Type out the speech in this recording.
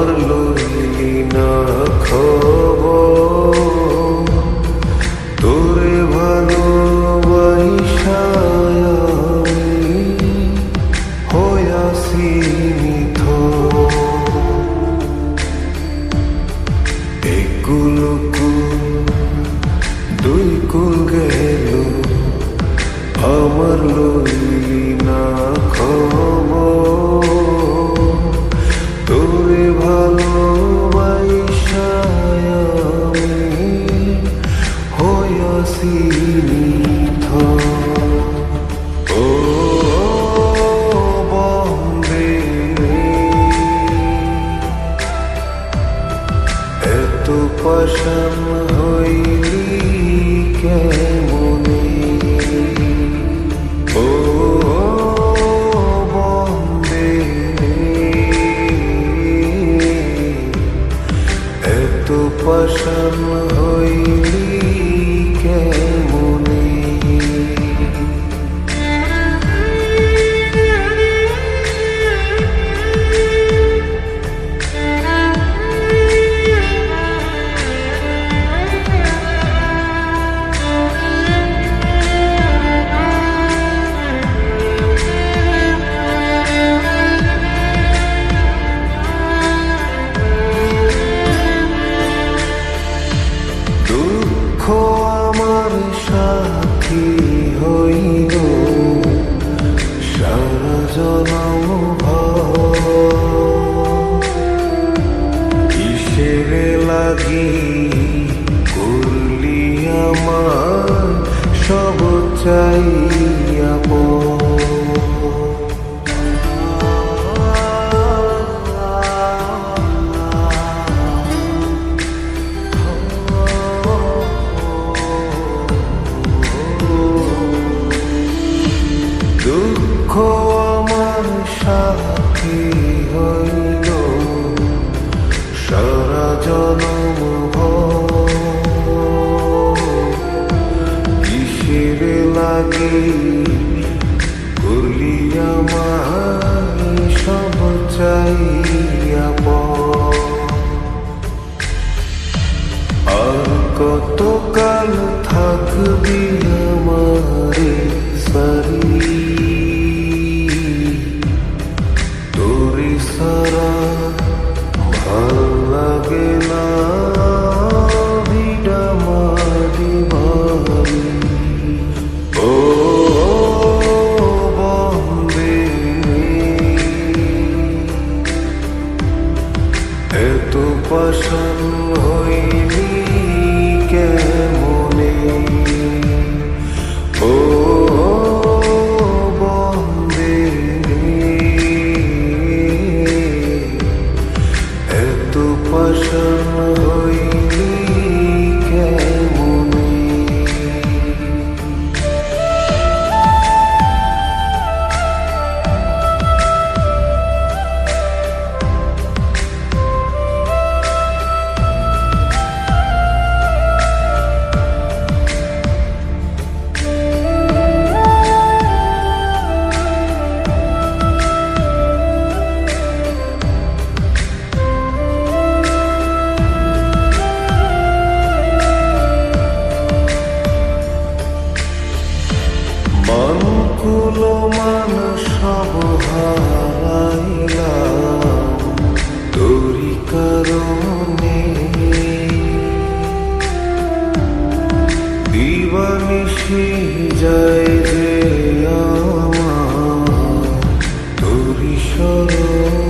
মোর লইলি না খবর पशम हुई के। be অনকুল মানুষ হারাইলাম। তোরি কারণে দিবানিশি যায় যে আমার। তোরি স্মরণ